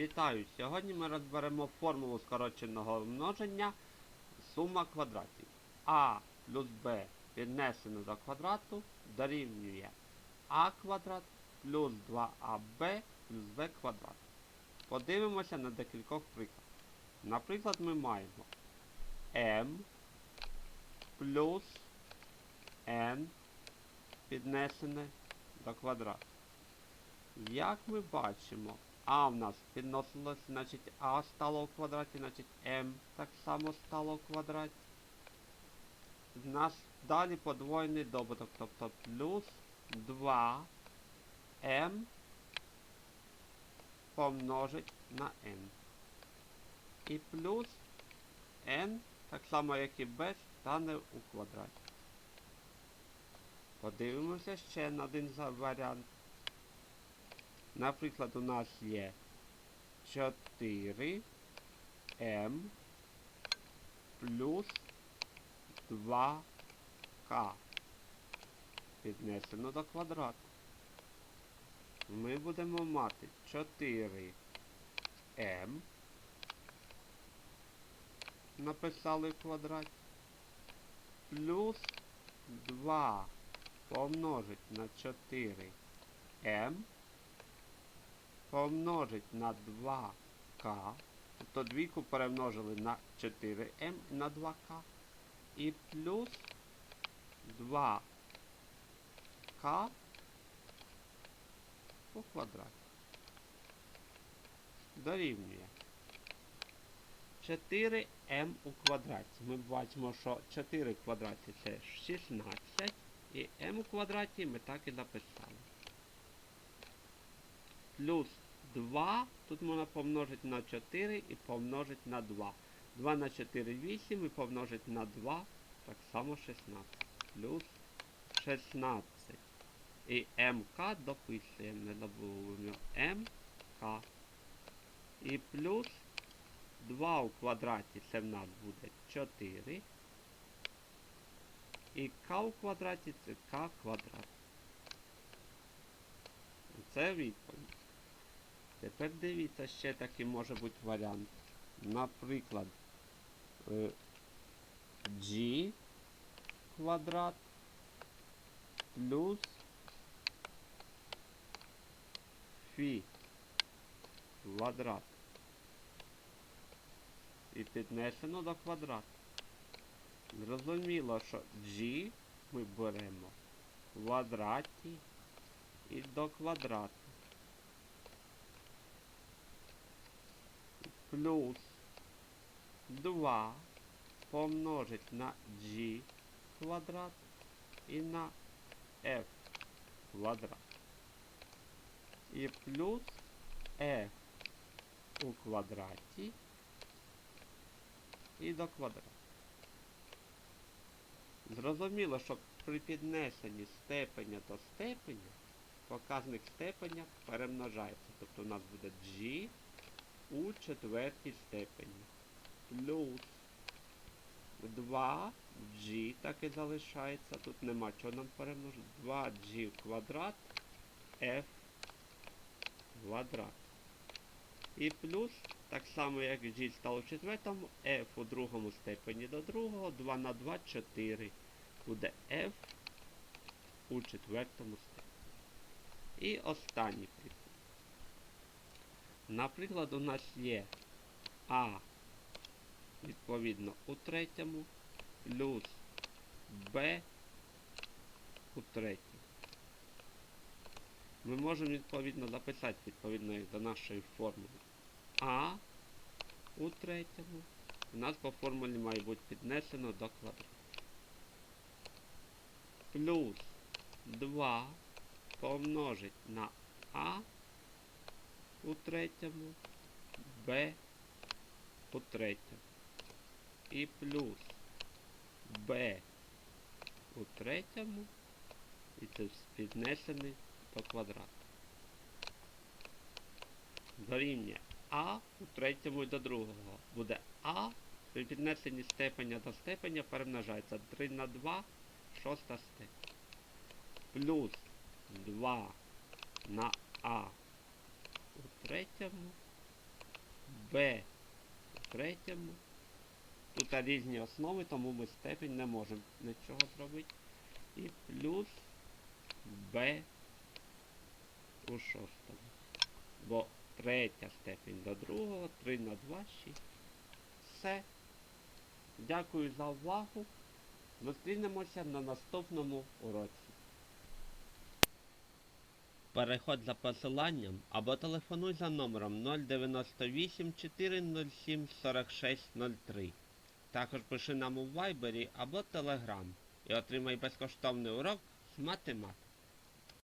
Вітаю! Сьогодні ми розберемо формулу скороченого множення сума квадратів. А плюс Б піднесено до квадрату дорівнює А квадрат плюс 2АБ плюс Б квадрат. Подивимося на декількох прикладах. Наприклад, ми маємо М плюс N піднесене до квадрату. Як ми бачимо, А в нас підносилось, значить А стало у квадраті, значить М так само стало у квадраті. У нас далі подвоєний добуток, тобто плюс 2 М помножить на N. І плюс N, так само як і B, стане у квадраті. Подивимося ще на один варіант. Наприклад, у нас є 4 М плюс 2К піднесено до квадрату. Ми будемо мати 4 М. Написали в квадраті. Плюс 2 помножить на 4 М помножить на 2К. Тобто двійку перемножили на 4М на 2К. І плюс 2К у квадраті. Дорівнює. 4М у квадраті. Ми бачимо, що 4 в квадраті це 16. І М у квадраті ми так і написали плюс 2, тут можна помножити на 4 і помножити на 2. 2 на 4 8 і помножити на 2, так само 16. Плюс 16. І МК дописуємо, не забуваємо МК. І плюс 2 у квадраті це в нас буде 4. І К у квадраті це К квадрат. Це відповідь. Тепер дивіться, ще такий може бути варіант. Наприклад, е, G квадрат плюс Фі квадрат. І піднесено до квадрату. Зрозуміло, що G ми беремо в квадраті і до квадрату. Плюс 2 помножить на g квадрат і на f квадрат. І плюс f у квадраті і до квадрату. Зрозуміло, що при піднесенні степеня до степеня показник степеня перемножається. Тобто у нас буде g у четвертій степені. Плюс 2g так і залишається. Тут нема чого нам перемножити. 2g квадрат f квадрат. І плюс, так само як g стало в четвертому, f у другому степені до другого, 2 на 2 4. Буде f у четвертому степені. І останній приклад. Наприклад, у нас є А відповідно у третьому плюс Б у третьому. Ми можемо відповідно записати відповідно до нашої формули. А у третьому у нас по формулі має бути піднесено до квадрату. Плюс 2 помножить на А у третьому, Б у третьому. І плюс Б у третьому. І це піднесений до квадрату. Дорівнює А у третьому і до другого. Буде А при піднесенні степеня до степеня перемножається 3 на 2, шоста степень. Плюс 2 на А третьому у третьому. Тут різні основи, тому ми степінь не можемо нічого зробити. І плюс b у шостому. Бо третя степінь до другого, 3 на 2, 6. Все. Дякую за увагу. Зустрінемося на наступному уроці. Переходь за посиланням або телефонуй за номером 098 407 4603. Також пиши нам у Viber або Telegram і отримай безкоштовний урок з математики.